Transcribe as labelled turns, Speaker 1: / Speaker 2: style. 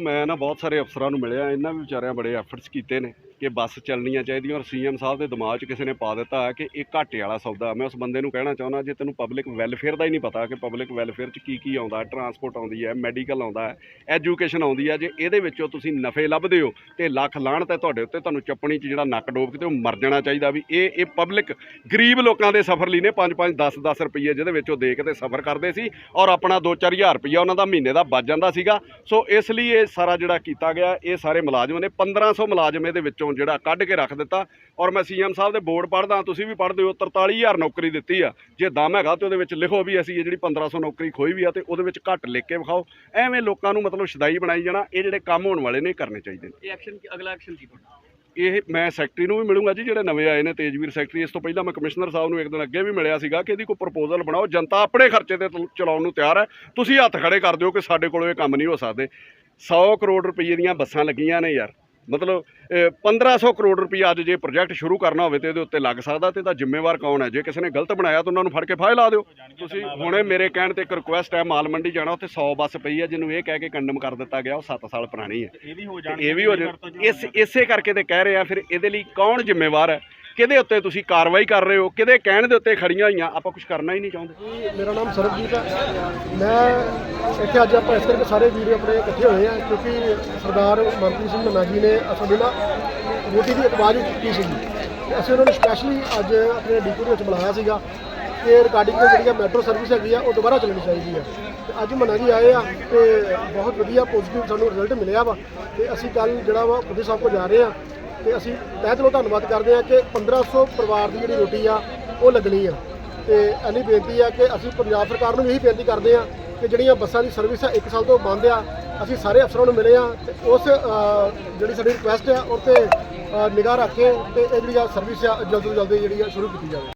Speaker 1: ਮੈਂ ਨਾ ਬਹੁਤ ਸਾਰੇ ਅਫਸਰਾਂ ਨੂੰ ਮਿਲਿਆ, ਇਹਨਾਂ ਵੀ ਵਿਚਾਰਿਆਂ ਬੜੇ ਐਫਰਟਸ ਕੀਤੇ ਨੇ ਕਿ ਬੱਸ ਚੱਲਣੀਆਂ ਚਾਹੀਦੀਆਂ ਔਰ ਸੀਐਮ ਸਾਹਿਬ ਦੇ ਦਿਮਾਗ 'ਚ ਕਿਸੇ ਨੇ ਪਾ ਦਿੱਤਾ ਕਿ ਇਹ ਘਾਟੇ ਵਾਲਾ ਸੌਦਾ। ਮੈਂ ਉਸ ਬੰਦੇ ਨੂੰ ਕਹਿਣਾ ਚਾਹੁੰਦਾ, ਜੇ ਤੈਨੂੰ ਪਬਲਿਕ ਵੈਲਫੇਅਰ ਦਾ ਹੀ ਨਹੀਂ ਪਤਾ ਕਿ ਪਬਲਿਕ ਵੈਲਫੇਅਰ 'ਚ ਕੀ ਕੀ ਆਉਂਦਾ ਟਰਾਂਸਪੋਰਟ ਆਉਂਦੀ ਹੈ ਮੈਡੀਕਲ ਆਉਂਦਾ ਹੈ ਐਜੂਕੇਸ਼ਨ ਆਉਂਦੀ ਹੈ, ਜੇ ਇਹਦੇ ਵਿੱਚੋਂ ਤੁਸੀਂ ਨਫੇ ਲੱਭਦੇ ਹੋ ਤੇ ਲੱਖ ਲਾਹਣ ਤੇ ਤੁਹਾਡੇ ਉੱਤੇ, ਤੁਹਾਨੂੰ ਚੱਪਣੀ 'ਚ ਜਿਹੜਾ ਨੱਕ ਡੋਬ ਕੇ ਤੇ ਉਹ ਮਰ ਜਾਣਾ ਚਾਹੀਦਾ ਵੀ ਇਹ ਇਹ ਪਬਲਿਕ ਗਰੀਬ ਲੋਕਾਂ ਦੇ ਸਫ਼ਰ ਲਈ ਨੇ 5-5 10-10 ਰੁਪਏ ਜਿਹਦੇ ਵਿੱਚ ਉਹ ਦੇ ਕੇ ਤੇ ਸਫ਼ਰ ਕਰਦੇ ਸੀ ਔਰ ਆਪਣਾ 2-4000 ਰੁਪਇਆ ਉਹਨਾਂ ਦਾ ਮਹੀਨੇ ਦਾ ਬਚ ਜਾਂਦਾ ਸੀਗਾ। ਸੋ ਇਸ ਲਈ ਇਹ ਸਾਰਾ ਜਿਹੜਾ ਕੀਤਾ ਗਿਆ ਇਹ ਸਾਰੇ ਮੁਲਾਜ਼ਮ ਨੇ 1500 ਮੁਲਾਜ਼ਮ ਇਹਦੇ ਵਿੱਚੋਂ ਜਿਹੜਾ ਕੱਢ ਕੇ ਰੱਖ ਦਿੱਤਾ। ਔਰ ਮੈਂ ਸੀਐਮ ਸਾਹਿਬ ਦੇ ਬੋਰਡ ਪੜ੍ਹਦਾ ਤੁਸੀਂ ਵੀ ਪੜ੍ਹਦੇ ਹੋ 43000 ਨੌਕਰੀ ਦਿੱਤੀ ਆ। ਜੇ ਦਮ ਹੈਗਾ ਤੇ ਉਹਦੇ ਵਿੱਚ ਲਿਖੋ ਵੀ ਅਸੀਂ ਇਹ ਜਿਹੜੀ 1500 ਨੌਕਰੀ ਖੋਈ ਵੀ ਆ ਤੇ ਉਹਦੇ ਵਿੱਚ ਘੱਟ ਲਿਖ ਕੇ ਵਿਖਾਓ। ਐਵੇਂ ਲੋਕਾਂ ਨੂੰ ਮਤਲਬ ਸ਼ਦਾਈ ਬਣਾਈ ਜਾਣਾ ਇਹ ਜਿਹੜੇ ਕੰਮ ਹੋਣ ਵਾਲੇ ਨੇ ਇਹ ਕਰਨੇ ਚਾਹੀਦੇ ਨੇ।
Speaker 2: ਇਹ ਐਕਸ਼ਨ ਅਗਲਾ ਐਕਸ਼ਨ ਕੀ ਤੁਹਾਡਾ?
Speaker 1: ਇਹ ਮੈਂ ਸੈਕਟਰੀ ਨੂੰ ਵੀ ਮਿਲੂੰਗਾ ਜੀ ਜਿਹੜੇ ਨਵੇਂ ਆਏ ਨੇ ਤੇਜਵੀਰ ਸੈਕਟਰੀ। ਇਸ ਤੋਂ ਪਹਿਲਾਂ ਮੈਂ ਕਮਿਸ਼ਨਰ ਸਾਹਿਬ ਨੂੰ ਇੱਕ ਦਿਨ ਅੱਗੇ ਵੀ ਮਿਲਿਆ ਸੀਗਾ ਕਿ ਇਹਦੀ ਕੋਈ ਪ੍ਰਪੋਜ਼ਲ ਬਣਾਓ। ਜਨਤਾ ਆਪਣੇ ਖਰਚੇ ਤੇ ਚਲ- ਚਲਾਉਣ ਨੂੰ ਤਿਆਰ ਹੈ। ਤੁਸੀਂ ਹੱਥ ਖੜੇ ਕਰ ਦਿਓ ਕਿ ਸਾਡੇ ਕੋਲੋਂ ਇਹ ਕੰਮ ਨਹੀਂ ਹੋ ਸਕਦੇ। 100 ਕਰੋੜ ਰੁਪਏ ਦੀਆਂ ਬੱਸਾਂ ਲੱਗੀਆਂ ਨੇ ਯਾਰ। ਮਤਲਬ ਅਹ, 1500 ਕਰੋੜ ਰੁਪਏ ਅੱਜ ਜੇ ਪ੍ਰੋਜੈਕਟ ਸ਼ੁਰੂ ਕਰਨਾ ਹੋਵੇ ਤੇ ਇਹਦੇ ਉੱਤੇ ਲੱਗ ਸਕਦਾ ਤੇ ਤਾਂ ਜ਼ਿੰਮੇਵਾਰ ਕੌਣ ਹੈ? ਜੇ ਕਿਸੇ ਨੇ ਗਲਤ ਬਣਾਇਆ ਤਾਂ ਉਹਨਾਂ ਨੂੰ ਫੜ ਕੇ ਫਾਇਲ ਲਾ ਦਿਓ। ਤੁਸੀਂ ਹੁਣੇ ਮੇਰੇ ਕਹਿਣ ਤੇ ਇੱਕ ਰਿਕੁਐਸਟ ਹੈ ਮਾਲ ਮੰਡੀ ਜਾਣਾ ਉੱਥੇ 100 ਬੱਸ ਪਈ ਹੈ ਜਿਹਨੂੰ ਇਹ ਕਹਿ ਕੇ ਕੰਡਮ ਕਰ ਦਿੱਤਾ ਗਿਆ ਉਹ 7 ਸਾਲ ਪੁਰਾਣੀ ਹੈ।
Speaker 3: ਇਹ ਵੀ ਹੋ
Speaker 1: ਤੇ ਇਹ ਵੀ ਹੋ ਇਸ ਇਸੇ ਕਰਕੇ ਤੇ ਕਹਿ ਰਹੇ ਆ ਫਿਰ ਇਹਦੇ ਲਈ ਕੌਣ ਜ਼ਿੰਮੇਵਾਰ ਹੈ? ਕਿਹਦੇ ਉੱਤੇ ਤੁਸੀਂ ਕਾਰਵਾਈ ਕਰ ਰਹੇ ਹੋ? ਕਿਹਦੇ ਕਹਿਣ ਦੇ ਉੱਤੇ ਖੜੀਆਂ ਹੋਈਆਂ? ਆਪਾਂ ਕੁਝ ਕਰਨਾ ਹੀ ਨਹੀਂ ਚਾਹੁੰਦੇ।
Speaker 4: ਮੇਰਾ ਨਾਮ ਸਰਬਜੀਤ ਹੈ। ਮੈਂ ਇੱਥੇ ਅੱਜ ਆਪਾਂ ਇਸ ਕਰਕੇ ਸਾਰੇ ਵੀਰ ਆਪਣੇ ਇਕੱਠੇ ਹੋਏ ਆ ਕਿਉਂਕਿ ਸਰਦਾਰ ਮਨਪ੍ਰੀਤ ਸਿੰਘ ਮੰਨਾ ਜੀ ਨੇ ਸਾਡੇ ਨਾਲ ਰੋਟੀ ਦੀ ਆਵਾਜ਼ ਕੀਤੀ ਸੀਗੀ। ਤੇ ਅਸੀਂ ਉਹਨਾਂ ਨੂੰ ਸਪੈਸ਼ਲੀ ਅੱਜ ਆਪਣੇ ਡਿਪੂ ਦੇ ਵਿੱਚ ਬੁਲਾਇਆ ਸੀਗਾ ਕਿ ਰਿਕਾਰਡਿੰਗ ਦੀ ਜਿਹੜੀਆਂ ਮੈਟਰੋ ਸਰਵਿਸ ਹੈਗੀ ਆ, ਉਹ ਦੁਬਾਰਾ ਚੱਲਣੀ ਚਾਹੀਦੀ ਆ। ਤੇ ਅੱਜ ਮਨਾ ਜੀ ਆਏ ਆ ਤੇ ਬਹੁਤ ਵਧੀਆ ਪੋਜ਼ਿਟਿਵ ਸਾਨੂੰ ਰਿਜ਼ਲਟ ਮਿਲਿਆ ਵਾ। ਤੇ ਅਸੀਂ ਕੱਲ ਜਿਹੜਾ ਵਾ ਖੁਦੇ ਸਾਹਿਬ ਕੋਲ ਜਾ ਰਹੇ ਆ ਤੇ ਅਸੀਂ ਤਹਿ ਦਿਲੋਂ ਧੰਨਵਾਦ ਕਰਦੇ ਹਾਂ ਕਿ 1500 ਪਰਿਵਾਰ ਦੀ ਜਿਹੜੀ ਰੋਟੀ ਆ, ਉਹ ਲੱਗਣੀ ਆ। ਤੇ ਐਨੀ ਬੇਨਤੀ ਆ ਕਿ ਅਸੀਂ ਪੰਜਾਬ ਸਰਕਾਰ ਨੂੰ ਵੀ ਇਹੀ ਬੇਨਤੀ ਕਰਦੇ ਹਾਂ ਕਿ ਜਿਹੜੀਆਂ ਬੱਸਾਂ ਦੀ ਸਰਵਿਸ ਆ 1 ਸਾਲ ਤੋਂ ਬੰਦ ਆ, ਅਸੀਂ ਸਾਰੇ ਅਫਸਰਾਂ ਨੂੰ ਮਿਲੇ ਆ ਤੇ ਉਸ ਜਿਹੜੀ ਸਾਡੀ ਰਿਕੁਐਸਟ ਆ ਉਹ ਤੇ ਨਿਗਾਹ ਰੱਖ ਕੇ ਤੇ ਇਹ ਜਿਹੜੀ ਆ ਸਰਵਿਸ ਆ, ਜਲਦ ਤੋਂ ਜਲਦੀ ਜਿਹੜੀ ਆ ਸ਼ੁਰੂ ਕੀਤੀ ਜਾਵੇ।